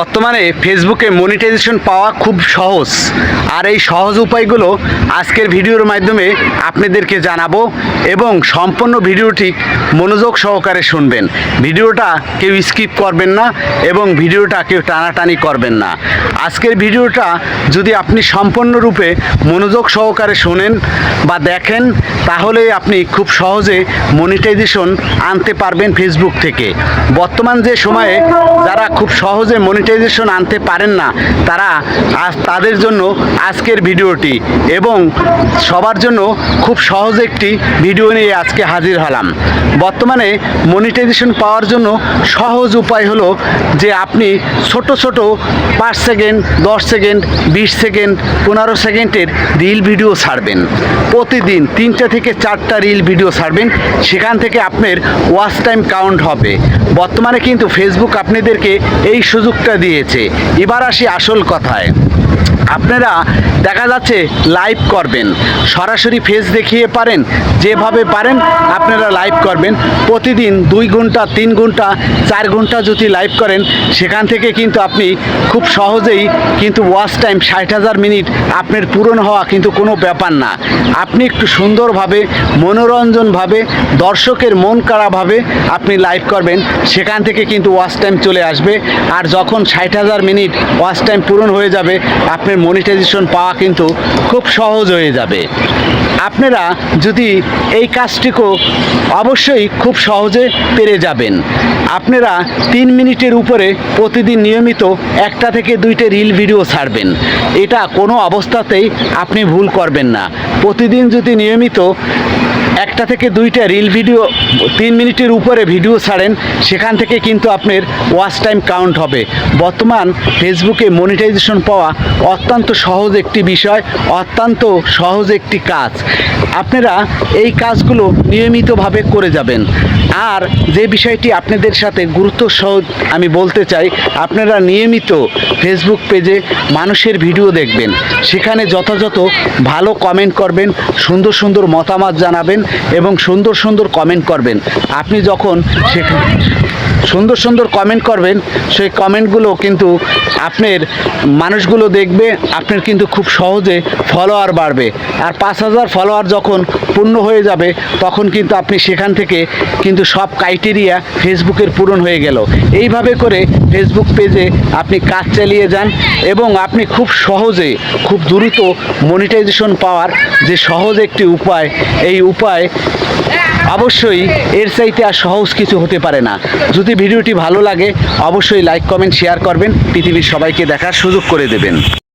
বর্তমানে ফেসবুকে মনিটাইজেশন পাওয়া খুব সহজ। আর এই সহজ উপায়গুলো আজকের ভিডিওর মাধ্যমে আপনাদেরকে জানাব এবং সম্পূর্ণ ভিডিওটি মনোযোগ সহকারে শুনবেন। ভিডিওটা কেউ স্কিপ করবেন না এবং ভিডিওটা কেউ টানাটানি করবেন না। আজকের ভিডিওটা যদি আপনি সম্পূর্ণরূপে মনোযোগ সহকারে শোনেন বা দেখেন, তাহলে আপনি খুব সহজে মনিটাইজেশন আনতে পারবেন ফেসবুক থেকে। বর্তমান যে সময়ে যারা খুব সহজে মনিটাইজেশন আনতে পারেন না, তারা আজ তাদের জন্য আজকের ভিডিওটি এবং সবার জন্য খুব সহজ একটি ভিডিও নিয়ে আজকে হাজির হলাম। বর্তমানে মনিটাইজেশন পাওয়ার জন্য সহজ উপায় হলো যে আপনি ছোট ছোট পাঁচ সেকেন্ড, দশ সেকেন্ড, বিশ সেকেন্ড, পনেরো সেকেন্ডের রিল ভিডিও ছাড়বেন। প্রতিদিন তিনটে থেকে চারটা রিল ভিডিও ছাড়বেন, সেখান থেকে আপনার ওয়াচ টাইম কাউন্ট হবে। বর্তমানে কিন্তু ফেসবুক আপনাদেরকে এই সুযোগটা দিয়েছে। এবার আসি আসল কথায়। আপনারা দেখা যাচ্ছে লাইভ করবেন। সরাসরি ফেস দেখিয়ে পারেন, যেভাবে পারেন আপনারা লাইভ করবেন। প্রতিদিন দুই ঘণ্টা, তিন ঘণ্টা, চার ঘণ্টা যদি লাইভ করেন, সেখান থেকে কিন্তু আপনি খুব সহজেই কিন্তু ওয়াচ টাইম ষাট হাজার মিনিট আপনার পূরণ হওয়া কিন্তু কোনো ব্যাপার না। আপনি একটু সুন্দরভাবে, মনোরঞ্জনভাবে, দর্শকের মন কাড়াভাবে আপনি লাইভ করবেন, সেখান থেকে কিন্তু ওয়াচ টাইম চলে আসবে। আর যখন ষাট হাজার মিনিট ওয়াচ টাইম পূরণ হয়ে যাবে আপনার মনিটাইজেশন পাওয়া কিন্তু খুব সহজ হয়ে যাবে। আপনারা যদি এই কাজটিকেও অবশ্যই খুব সহজে পেরে যাবেন। আপনারা তিন মিনিটের উপরে প্রতিদিন নিয়মিত একটা থেকে দুইটা রিল ভিডিও ছাড়বেন। এটা কোনো অবস্থাতেই আপনি ভুল করবেন না। প্রতিদিন যদি নিয়মিত একটা থেকে দুইটা রিল ভিডিও তিন মিনিটের উপরে ভিডিও ছাড়েন, সেখান থেকে কিন্তু আপনার ওয়াচ টাইম কাউন্ট হবে। বর্তমান ফেসবুকে মনিটাইজেশন পাওয়া অত্যন্ত সহজ একটি বিষয়, অত্যন্ত সহজ একটি কাজ। আপনারা এই কাজগুলো নিয়মিতভাবে করে যাবেন। আর যে বিষয়টি আপনাদের সাথে গুরুত্ব সহ আমি বলতে চাই, আপনারা নিয়মিত ফেসবুক পেজে মানুষের ভিডিও দেখবেন। সেখানে যথাযথ ভালো কমেন্ট করবেন, সুন্দর সুন্দর মতামত জানাবেন এবং সুন্দর সুন্দর কমেন্ট করবেন। আপনি যখন সেখানে সুন্দর সুন্দর কমেন্ট করবেন। সেই কমেন্টগুলো কিন্তু আপনার মানুষগুলো দেখবে, আপনার কিন্তু খুব সহজে ফলোয়ার বাড়বে। আর পাঁচ হাজার ফলোয়ার যখন পূর্ণ হয়ে যাবে, তখন কিন্তু আপনি সেখান থেকে কিন্তু সব ক্রাইটেরিয়া ফেসবুকের পূরণ হয়ে গেল। এইভাবে করে ফেসবুক পেজে আপনি কাজ চালিয়ে যান এবং আপনি খুব সহজে, খুব দ্রুত মনিটাইজেশন পাওয়ার যে সহজ একটি উপায়, এই উপায় অবশ্যই এর চাইতে আর সহজ কিছু হতে পারে না। যদি ভিডিওটি ভালো লাগে, অবশ্যই লাইক কমেন্ট শেয়ার করবেন। পৃথিবীর সবাইকে দেখার সুযোগ করে দেবেন।